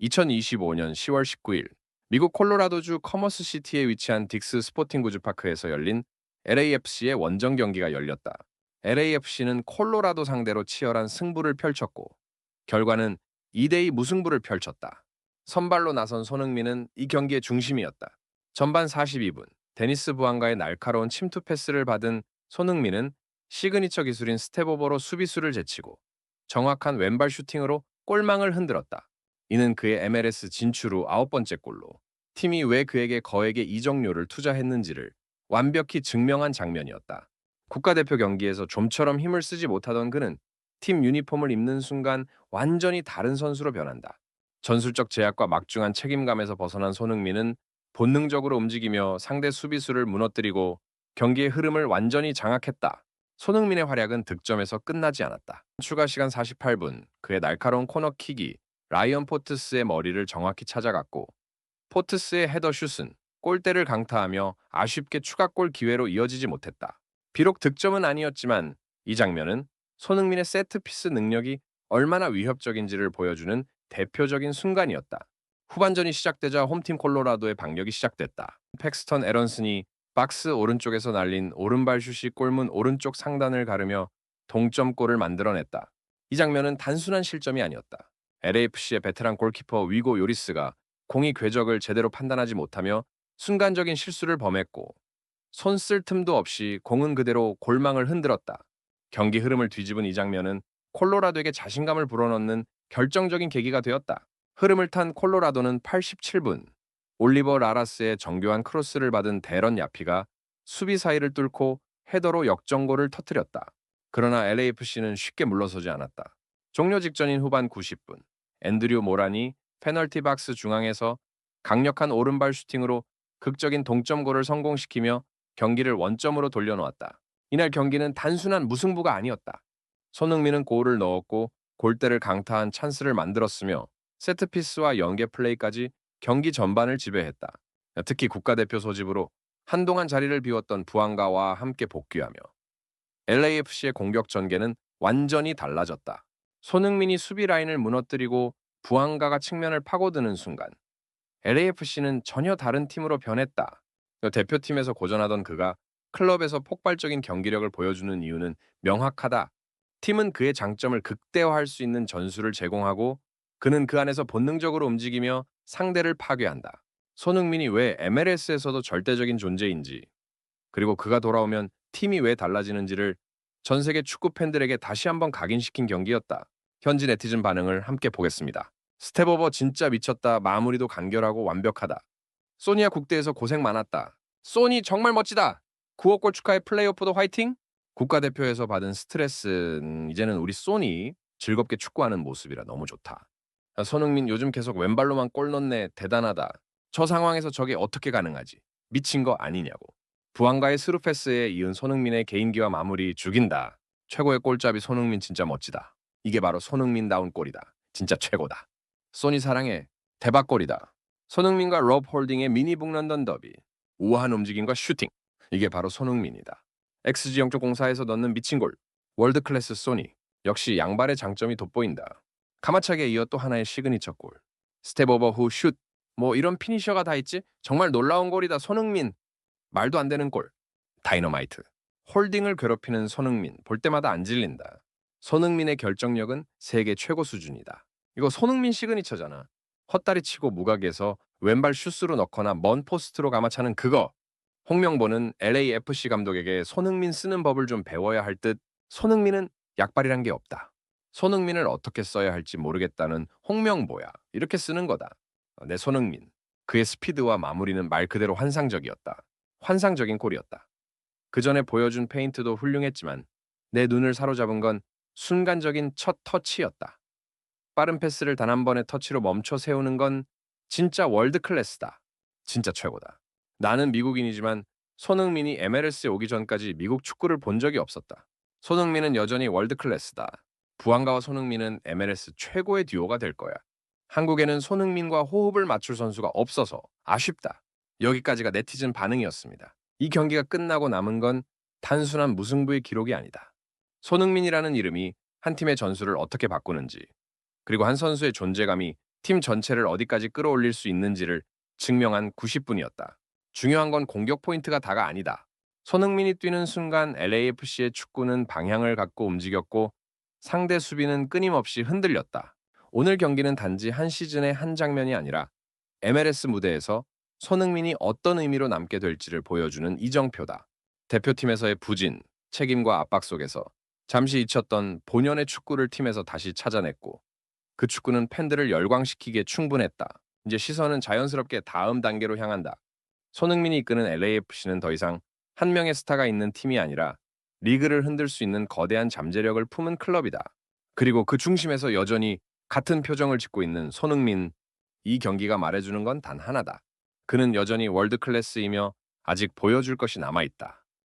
2025년 10월 19일 미국 콜로라도주 커머스 시티에 위치한 딕스 스포팅 구즈 파크에서 열린 LAFC의 원정 경기가 열렸다. LAFC는 콜로라도 상대로 치열한 승부를 펼쳤고 결과는 2대2 무승부를 펼쳤다. 선발로 나선 손흥민은 이 경기의 중심이었다. 전반 42분 데니스 부안가의 날카로운 침투 패스를 받은 손흥민은 시그니처 기술인 스텝오버로 수비수를 제치고 정확한 왼발 슈팅으로 골망을 흔들었다. 이는 그의 MLS 진출 후 아홉 번째 골로 팀이 왜 그에게 거액의 이적료를 투자했는지를 완벽히 증명한 장면이었다. 국가대표 경기에서 좀처럼 힘을 쓰지 못하던 그는 팀 유니폼을 입는 순간 완전히 다른 선수로 변한다. 전술적 제약과 막중한 책임감에서 벗어난 손흥민은 본능적으로 움직이며 상대 수비수를 무너뜨리고 경기의 흐름을 완전히 장악했다. 손흥민의 활약은 득점에서 끝나지 않았다. 추가 시간 48분 그의 날카로운 코너킥이 라이언 포트스의 머리를 정확히 찾아갔고 포트스의 헤더 슛은 골대를 강타하며 아쉽게 추가골 기회로 이어지지 못했다. 비록 득점은 아니었지만 이 장면은 손흥민의 세트피스 능력이 얼마나 위협적인지를 보여주는 대표적인 순간이었다. 후반전이 시작되자 홈팀 콜로라도의 반격이 시작됐다. 팩스턴 에런슨이 박스 오른쪽에서 날린 오른발 슛이 골문 오른쪽 상단을 가르며 동점골을 만들어냈다. 이 장면은 단순한 실점이 아니었다. LAFC의 베테랑 골키퍼 위고 요리스가 공이 궤적을 제대로 판단하지 못하며 순간적인 실수를 범했고 손 쓸 틈도 없이 공은 그대로 골망을 흔들었다. 경기 흐름을 뒤집은 이 장면은 콜로라도에게 자신감을 불어넣는 결정적인 계기가 되었다. 흐름을 탄 콜로라도는 87분 올리버 라라스의 정교한 크로스를 받은 데런 야피가 수비 사이를 뚫고 헤더로 역전골을 터뜨렸다. 그러나 LAFC는 쉽게 물러서지 않았다. 종료 직전인 후반 90분 앤드류 모란이 페널티 박스 중앙에서 강력한 오른발 슈팅으로 극적인 동점골을 성공시키며 경기를 원점으로 돌려놓았다. 이날 경기는 단순한 무승부가 아니었다. 손흥민은 골을 넣었고 골대를 강타한 찬스를 만들었으며 세트피스와 연계 플레이까지 경기 전반을 지배했다. 특히 국가대표 소집으로 한동안 자리를 비웠던 부안가와 함께 복귀하며 LAFC의 공격 전개는 완전히 달라졌다. 손흥민이 수비 라인을 무너뜨리고 부안가가 측면을 파고드는 순간 LAFC는 전혀 다른 팀으로 변했다. 대표팀에서 고전하던 그가 클럽에서 폭발적인 경기력을 보여주는 이유는 명확하다. 팀은 그의 장점을 극대화할 수 있는 전술을 제공하고 그는 그 안에서 본능적으로 움직이며 상대를 파괴한다. 손흥민이 왜 MLS에서도 절대적인 존재인지, 그리고 그가 돌아오면 팀이 왜 달라지는지를 전 세계 축구 팬들에게 다시 한번 각인시킨 경기였다. 현지 네티즌 반응을 함께 보겠습니다. 스텝오버 진짜 미쳤다. 마무리도 간결하고 완벽하다. 소니야 국대에서 고생 많았다. 소니 정말 멋지다. 9억 골 축하해 플레이오프도 화이팅! 국가대표에서 받은 스트레스는 이제는 우리 소니 즐겁게 축구하는 모습이라 너무 좋다. 손흥민 요즘 계속 왼발로만 골 넣네 대단하다. 저 상황에서 저게 어떻게 가능하지? 미친 거 아니냐고. 부안가의 스루 패스에 이은 손흥민의 개인기와 마무리 죽인다. 최고의 골잡이 손흥민 진짜 멋지다. 이게 바로 손흥민다운 골이다. 진짜 최고다. 소니 사랑해. 대박 골이다. 손흥민과 럽 홀딩의 미니 북런던 더비. 우아한 움직임과 슈팅. 이게 바로 손흥민이다. XG 0.04에서 넣는 미친 골. 월드 클래스 소니. 역시 양발의 장점이 돋보인다. 가마차기에 이어 또 하나의 시그니처 골. 스텝 오버 후 슛. 뭐 이런 피니셔가 다 있지? 정말 놀라운 골이다. 손흥민. 말도 안 되는 골. 다이너마이트. 홀딩을 괴롭히는 손흥민. 볼 때마다 안 질린다. 손흥민의 결정력은 세계 최고 수준이다. 이거 손흥민 시그니처잖아. 헛다리 치고 무각에서 왼발 슛으로 넣거나 먼 포스트로 감아차는 그거. 홍명보는 LAFC 감독에게 손흥민 쓰는 법을 좀 배워야 할 듯 손흥민은 약발이란 게 없다. 손흥민을 어떻게 써야 할지 모르겠다는 홍명보야. 이렇게 쓰는 거다. 내 손흥민. 그의 스피드와 마무리는 말 그대로 환상적이었다. 환상적인 골이었다. 그 전에 보여준 페인트도 훌륭했지만 내 눈을 사로잡은 건 순간적인 첫 터치였다. 빠른 패스를 단 한 번의 터치로 멈춰 세우는 건 진짜 월드 클래스다. 진짜 최고다. 나는 미국인이지만 손흥민이 MLS에 오기 전까지 미국 축구를 본 적이 없었다. 손흥민은 여전히 월드 클래스다. 부안가와 손흥민은 MLS 최고의 듀오가 될 거야. 한국에는 손흥민과 호흡을 맞출 선수가 없어서 아쉽다. 여기까지가 네티즌 반응이었습니다. 이 경기가 끝나고 남은 건 단순한 무승부의 기록이 아니다. 손흥민이라는 이름이 한 팀의 전술을 어떻게 바꾸는지, 그리고 한 선수의 존재감이 팀 전체를 어디까지 끌어올릴 수 있는지를 증명한 90분이었다. 중요한 건 공격 포인트가 다가 아니다. 손흥민이 뛰는 순간 LAFC의 축구는 방향을 갖고 움직였고 상대 수비는 끊임없이 흔들렸다. 오늘 경기는 단지 한 시즌의 한 장면이 아니라 MLS 무대에서 손흥민이 어떤 의미로 남게 될지를 보여주는 이정표다. 대표팀에서의 부진, 책임과 압박 속에서 잠시 잊혔던 본연의 축구를 팀에서 다시 찾아냈고 그 축구는 팬들을 열광시키기에 충분했다. 이제 시선은 자연스럽게 다음 단계로 향한다. 손흥민이 이끄는 LAFC는 더 이상 한 명의 스타가 있는 팀이 아니라 리그를 흔들 수 있는 거대한 잠재력을 품은 클럽이다. 그리고 그 중심에서 여전히 같은 표정을 짓고 있는 손흥민. 이 경기가 말해주는 건 단 하나다. 그는 여전히 월드 클래스이며 아직 보여줄 것이 남아있다.